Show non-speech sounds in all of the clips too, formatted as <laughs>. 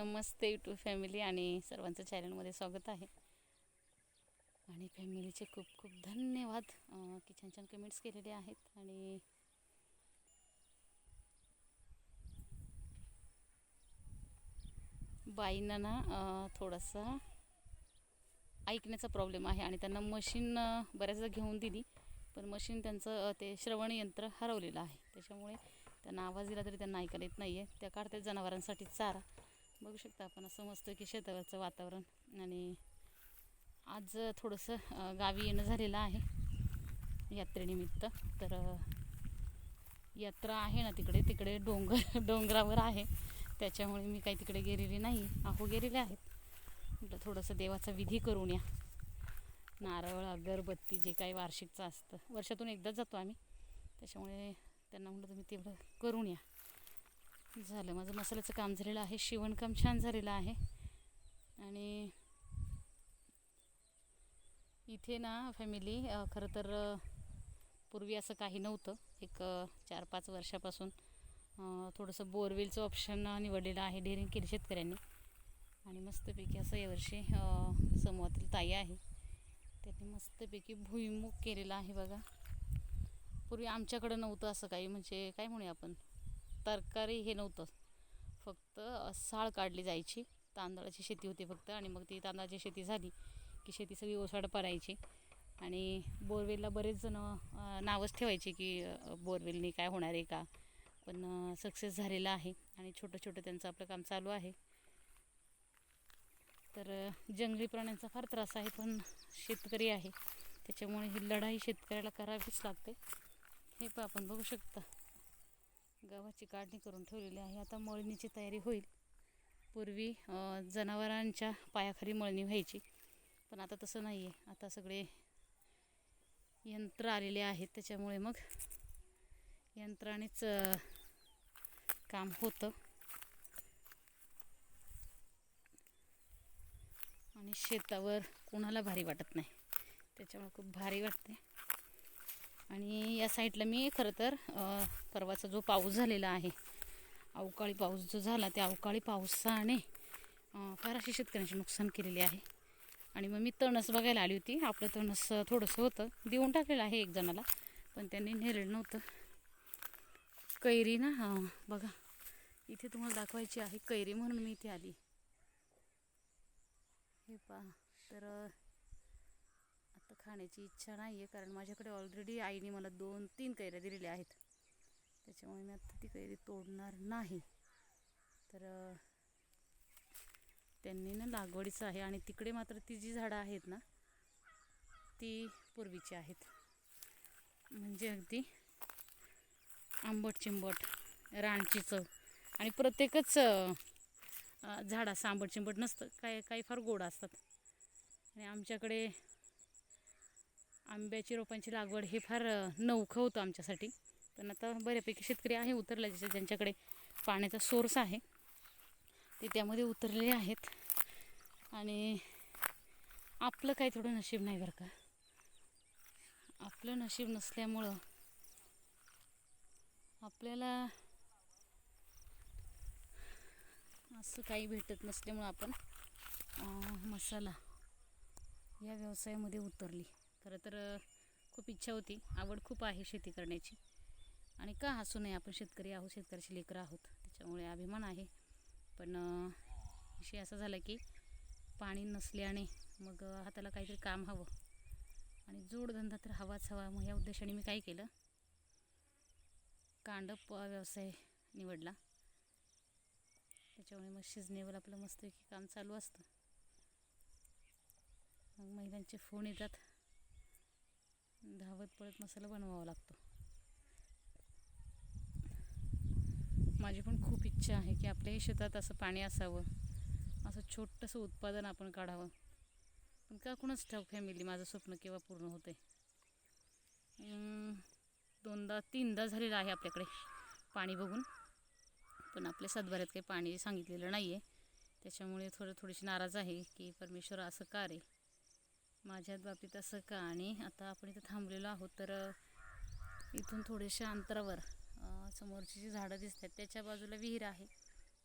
नमस्ते YouTube family आणि सर्वांचं चॅनलमध्ये स्वागत आहे. आणि फॅमिलीचे खूप खूप धन्यवाद की छान छान कमेंट्स केलेले आहेत. आणि बाईंना ना थोडासा ऐकण्याचा प्रॉब्लेम आहे आणि त्यांना मशीन बऱ्याचदा घेऊन दिली पण मशीन त्यांचं ते श्रवण यंत्र हरवलेलं आहे. त्याच्यामुळे त्यांना आवाज दिला तरी त्यांना ऐकायला येत नाही आहे त्या काढतात जनावरांसाठी चारा. बघू शकता आपण असं मस्त की शेतावरचं वातावरण आणि आज थोडंसं गावी येणं झालेलं आहे यात्रेनिमित्त. तर यात्रा आहे ना तिकडे तिकडे डोंगर <laughs> डोंगरावर आहे. त्याच्यामुळे मी काही तिकडे गेलेली नाही आहो गेलेले आहेत. म्हटलं थोडंसं देवाचा विधी करून या. नारळ अगरबत्ती जे काही वार्षिकचं असतं. वर्षातून एकदाच जातो आम्ही. त्याच्यामुळे त्यांना म्हटलं तुम्ही तेवढं करून या. झालं. माझं मसाल्याचं काम झालेलं आहे. शिवणकाम छान झालेलं आहे. आणि इथे ना फॅमिली खरं तर पूर्वी असं काही नव्हतं. एक चार पाच वर्षापासून थोडंसं बोरवेलचं ऑप्शन निवडलेलं आहे डेअरिंग केली शेतकऱ्यांनी. आणि मस्तपैकी असं यावर्षी समूहातील ताई आहे. त्यांनी मस्तपैकी भुईमुग केलेला आहे बघा. पूर्वी आमच्याकडं नव्हतं असं काही. म्हणजे काय म्हणूया आपण? तरकारी हे नव्हतं. फक्त साळ काढली जायची. तांदळाची शेती होती फक्त आणि मग ती तांदळाची शेती झाली की शेती सगळी ओसाड पडायची. आणि बोरवेलला बरेच जण नावच ठेवायचे की बोरवेलनी काय होणार आहे का? पण सक्सेस झालेलं आहे आणि छोटं छोटं त्यांचं आपलं काम चालू आहे. तर जंगली प्राण्यांचा फार त्रास आहे पण शेतकरी आहे. त्याच्यामुळे ही लढाई शेतकऱ्याला करावीच लागते. हे पण आपण बघू शकता. गव्हाची काढणी करून ठेवलेली आहे. आता मळणीची तयारी होईल. पूर्वी जनावरांच्या पायाखाली मळणी व्हायची. पण आता तसं नाही आहे आता सगळे यंत्र आलेले आहेत. त्याच्यामुळे मग यंत्रानेच काम होतं. आणि शेतावर कोणाला भारी वाटत नाही. त्याच्यामुळे खूप भारी वाटते. आणि या साईडला मी खरं तर परवाचा जो पाऊस झालेला आहे अवकाळी पाऊस जो झाला त्या अवकाळी पावसाने फार अशी शेतकऱ्यांचे नुकसान केलेले आहे. आणि मग मी तणस बघायला आली होती. आपलं तणस थोडंसं होतं. देऊन टाकलेलं आहे एक जणाला पण त्यांनी नेलेलं नव्हतं. कैरी ना हां बघा. इथे तुम्हाला दाखवायची आहे कैरी म्हणून मी इथे आली. हे पहा. तर खाण्याची इच्छा नाही आहे कारण माझ्याकडे ऑलरेडी आईने मला दोन तीन कैऱ्या दिलेल्या आहेत. त्याच्यामुळे मी आता ती कैरी तोडणार नाही. तर त्यांनी ना लागवडीचं आहे आणि तिकडे मात्र ती जी झाडं आहेत ना ती पूर्वीची आहेत. म्हणजे अगदी आंबट चिंबट रानची चव आणि प्रत्येकच अ, झाड असं आंबट चिंबट नसतं काय काही फार गोड असतात. आणि आमच्याकडे आंब्याची रोपांची लागवड हे फार नौखं नवखं होतं आमच्यासाठी. पण आता बऱ्यापैकी शेतकरी आहे उतरला ज्याच्या ज्यांच्याकडे पाण्याचा सोर्स आहे ते त्यामध्ये उतरलेले आहेत. आणि आपलं काही थोडं नशीब नाही बरं का. आपलं नशीब नसल्यामुळं आपल्याला असं काही भेटत नसल्यामुळं आपण मसाला या व्यवसायामध्ये उतरली. खरं तर खूप इच्छा होती. आवड खूप आहे शेती करण्याची. आणि का हसू नये आपण शेतकरी आहोत शेतकऱ्याची लेकरं आहोत. त्याच्यामुळे अभिमान आहे. पण विषय असा झाला की पाणी नसल्याने मग हाताला काहीतरी काम हवं. आणि जोडधंदा तर हवाच हवा. मग या उद्देशाने मी काय केलं? कांडप व्यवसाय निवडला. त्याच्यामुळे मग शिजनेवर आपलं मस्तपैकी काम चालू असतं. मग महिलांचे फोन येतात. धावत पळत मसाला बनवावा लागतो. माझी पण खूप इच्छा आहे की आपल्याही शेतात असं पाणी असावं. असं छोटंसं उत्पादन आपण काढावं. पण का कुणाच ठाऊक फॅमिली माझं स्वप्न केव्हा पूर्ण होते दोनदा तीनदा झालेलं आहे आपल्याकडे पाणी बघून. पण आपल्या सातबाऱ्यात काही पाणी सांगितलेलं नाही आहे त्याच्यामुळे थोडं थोडीशी नाराज आहे की परमेश्वर असं का रे? माझ्या बाबतीत असं का? आणि आता आपण इथं थांबलेलो आहोत तर इथून थोड्याशा अंतरावर समोरची जी झाडं दिसतात त्याच्या बाजूला विहीर आहे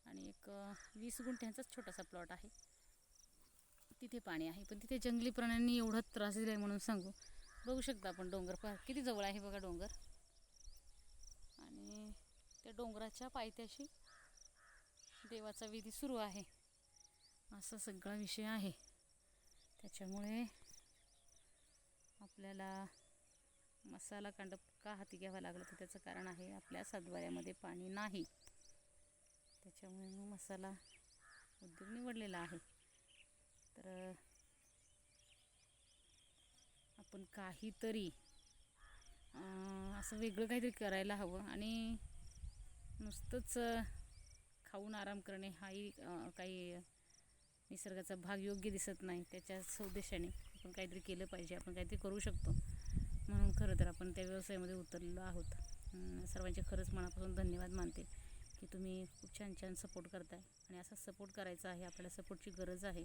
आणि एक वीस गुंठ्यांचाच छोटासा प्लॉट आहे. तिथे पाणी आहे पण तिथे जंगली प्राण्यांनी एवढा त्रास दिला आहे म्हणून सांगू. बघू शकता आपण डोंगर पहा किती जवळ आहे बघा डोंगर. आणि त्या डोंगराच्या पायथ्याशी देवाचा विधी सुरू आहे. असा सगळा विषय आहे. त्याच्यामुळे आपल्याला मसाला कांडप का हाती घ्यावा लागला तर त्याचं कारण आहे आपल्या सातबाऱ्यामध्ये पाणी नाही. त्याच्यामुळे मग मसाला उद्योग निवडलेला आहे. तर आपण काहीतरी असं वेगळं काहीतरी करायला हवं आणि नुसतंच खाऊन आराम करणे हाही काही निसर्गाचा भाग योग्य दिसत नाही त्याच्याच उद्देशाने. आपण काहीतरी केलं पाहिजे आपण काहीतरी करू शकतो. म्हणून खरं तर आपण त्या व्यवसायामध्ये उतरलेलो आहोत. सर्वांचे खरंच मनापासून धन्यवाद मानते की तुम्ही खूप छान छान सपोर्ट करताय. आणि असा सपोर्ट करायचा आहे आपल्याला सपोर्टची गरज आहे.